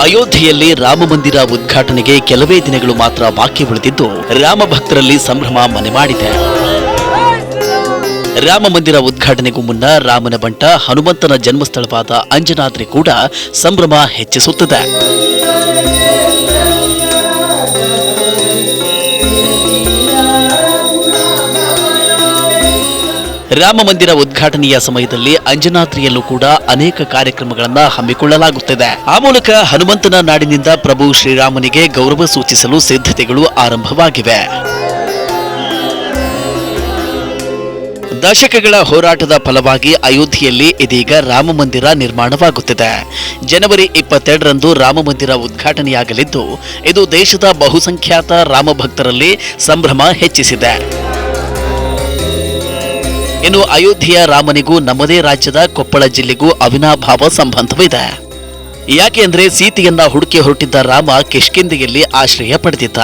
ಅಯೋಧ್ಯೆಯಲ್ಲಿ ರಾಮ ಮಂದಿರ ಉದ್ಘಾಟನೆಗೆ ಕೆಲವೇ ದಿನಗಳು ಮಾತ್ರ ಬಾಕಿ ಉಳಿದಿದ್ದು, ರಾಮ ಭಕ್ತರಲ್ಲಿ ಸಂಭ್ರಮ ಮನೆ ಮಾಡಿದೆ. ರಾಮ ಮಂದಿರ ಉದ್ಘಾಟನೆಗೂ ಮುನ್ನ ರಾಮನ ಬಂಟ, ಹನುಮಂತನ ಜನ್ಮಸ್ಥಳವಾದ ಅಂಜನಾದ್ರಿ ಕೂಡ ಸಂಭ್ರಮ ಹೆಚ್ಚಿಸುತ್ತದೆ. ರಾಮ ಮಂದಿರ ಉದ್ಘಾಟನೆಯ ಸಮಯದಲ್ಲಿ ಅಂಜನಾದ್ರಿಯಲ್ಲೂ ಕೂಡ ಅನೇಕ ಕಾರ್ಯಕ್ರಮಗಳನ್ನು ಹಮ್ಮಿಕೊಳ್ಳಲಾಗುತ್ತಿದೆ. ಆ ಮೂಲಕ ಹನುಮಂತನ ನಾಡಿನಿಂದ ಪ್ರಭು ಶ್ರೀರಾಮನಿಗೆ ಗೌರವ ಸೂಚಿಸಲು ಸಿದ್ಧತೆಗಳು ಆರಂಭವಾಗಿವೆ. ದಶಕಗಳ ಹೋರಾಟದ ಫಲವಾಗಿ ಅಯೋಧ್ಯೆಯಲ್ಲಿ ಇದೀಗ ರಾಮ ಮಂದಿರ ನಿರ್ಮಾಣವಾಗುತ್ತಿದೆ. ಜನವರಿ ಇಪ್ಪತ್ತೆರಡರಂದು ರಾಮ ಮಂದಿರ ಉದ್ಘಾಟನೆಯಾಗಲಿದ್ದು, ಇದು ದೇಶದ ಬಹುಸಂಖ್ಯಾತ ರಾಮ ಭಕ್ತರಲ್ಲಿ ಸಂಭ್ರಮ ಹೆಚ್ಚಿಸಿದೆ. ಇನ್ನು ಅಯೋಧ್ಯೆಯ ರಾಮನಿಗೂ ನಮ್ಮದೇ ರಾಜ್ಯದ ಕೊಪ್ಪಳ ಜಿಲ್ಲೆಗೂ ಅವಿನಾಭಾವ ಸಂಬಂಧವಿದೆ. ಯಾಕೆಂದ್ರೆ ಸೀತೆಯನ್ನ ಹುಡುಕಿ ಹೊರಟಿದ್ದ ರಾಮ ಕಿಷ್ಕಿಂದಿಯಲ್ಲಿ ಆಶ್ರಯ ಪಡೆದಿದ್ದ.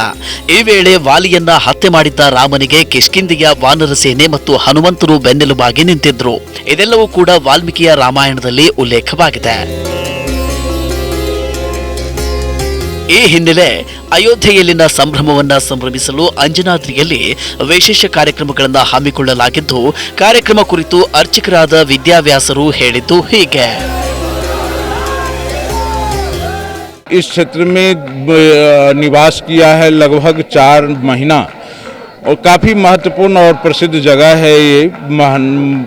ಈ ವೇಳೆ ವಾಲಿಯನ್ನ ಹತ್ಯೆ ಮಾಡಿದ್ದ ರಾಮನಿಗೆ ಕಿಷ್ಕಿಂದಿಯ ವಾನರ ಸೇನೆ ಮತ್ತು ಹನುಮಂತರು ಬೆನ್ನೆಲುಬಾಗಿ ನಿಂತಿದ್ರು. ಇದೆಲ್ಲವೂ ಕೂಡ ವಾಲ್ಮೀಕಿಯ ರಾಮಾಯಣದಲ್ಲಿ ಉಲ್ಲೇಖವಾಗಿದೆ. ಈ ಹಿನ್ನೆಲೆ ಅಯೋಧ್ಯೆಯಲ್ಲಿನ ಸಂಭ್ರಮವನ್ನ ಸಂಭ್ರಮಿಸಲು ಅಂಜನಾದ್ರಿಯಲ್ಲಿ ವಿಶೇಷ ಕಾರ್ಯಕ್ರಮಗಳನ್ನು ಹಮ್ಮಿಕೊಳ್ಳಲಾಗಿದ್ದು ಕಾರ್ಯಕ್ರಮ ಕುರಿತು ಅರ್ಚಕರಾದ ವಿದ್ಯಾವ್ಯಾಸರು ಹೇಳಿದ್ದು ಹೀಗೆ इस क्षेत्र में ब- निवास किया है लगभग चार महीना और काफ़ी महत्वपूर्ण और प्रसिद्ध जगह है ये महन-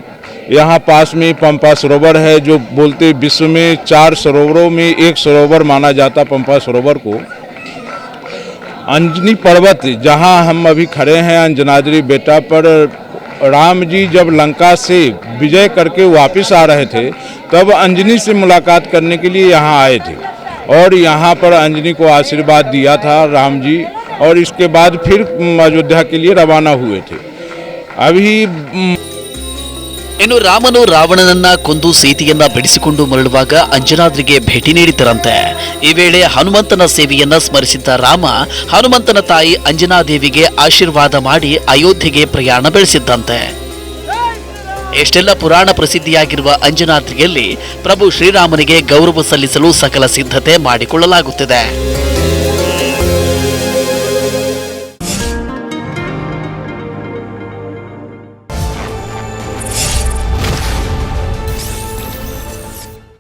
यहाँ पास में पंपा सरोवर है, जो बोलते विश्व में चार सरोवरों में एक सरोवर माना जाता पंपा सरोवर को। अंजनी पर्वत, जहाँ हम अभी खड़े हैं अंजनाद्री बेटा पर, राम जी जब लंका से विजय करके वापस आ रहे थे, तब अंजनी से मुलाकात करने के लिए यहाँ आए थे। और यहाँ पर अंजनी को आशीर्वाद दिया था राम जी, और इसके बाद फिर अयोध्या के लिए रवाना हुए थे। अभी ಇನ್ನು ರಾಮನು ರಾವಣನನ್ನ ಕೊಂದು ಸೀತೆಯನ್ನ ಬಿಡಿಸಿಕೊಂಡು ಮರಳುವಾಗ ಅಂಜನಾದ್ರಿಗೆ ಭೇಟಿ ನೀಡಿದ್ದರಂತೆ. ಈ ವೇಳೆ ಹನುಮಂತನ ಸೇವೆಯನ್ನ ಸ್ಮರಿಸಿದ್ದ ರಾಮ, ಹನುಮಂತನ ತಾಯಿ ಅಂಜನಾದೇವಿಗೆ ಆಶೀರ್ವಾದ ಮಾಡಿ ಅಯೋಧ್ಯೆಗೆ ಪ್ರಯಾಣ ಬೆಳೆಸಿದ್ದಂತೆ. ಎಷ್ಟೆಲ್ಲ ಪುರಾಣ ಪ್ರಸಿದ್ಧಿಯಾಗಿರುವ ಅಂಜನಾದ್ರಿಯಲ್ಲಿ ಪ್ರಭು ಶ್ರೀರಾಮನಿಗೆ ಗೌರವ ಸಲ್ಲಿಸಲು ಸಕಲ ಸಿದ್ಧತೆ ಮಾಡಿಕೊಳ್ಳಲಾಗುತ್ತಿದೆ.